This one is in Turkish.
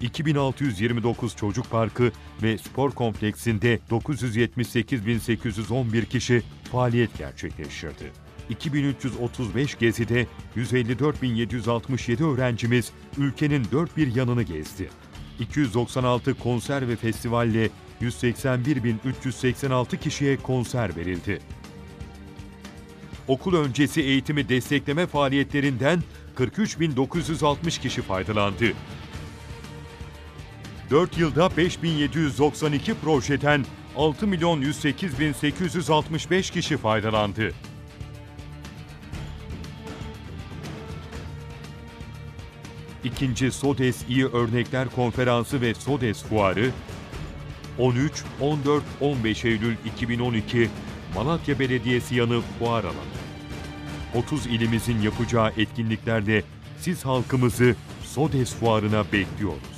2629 çocuk parkı ve spor kompleksinde 978.811 kişi faaliyet gerçekleştirdi. 2335 gezide 154.767 öğrencimiz ülkenin dört bir yanını gezdi. 296 konser ve festivalle 181.386 kişiye konser verildi. Okul öncesi eğitimi destekleme faaliyetlerinden 43.960 kişi faydalandı. 4 yılda 5792 projeden 6 milyon 108 bin 865 kişi faydalandı. İkinci SODES İyi Örnekler Konferansı ve SODES Fuarı 13, 14, 15 Eylül 2012 Malatya Belediyesi yanı fuar alanı. 30 ilimizin yapacağı etkinliklerle siz halkımızı SODES Fuarı'na bekliyoruz.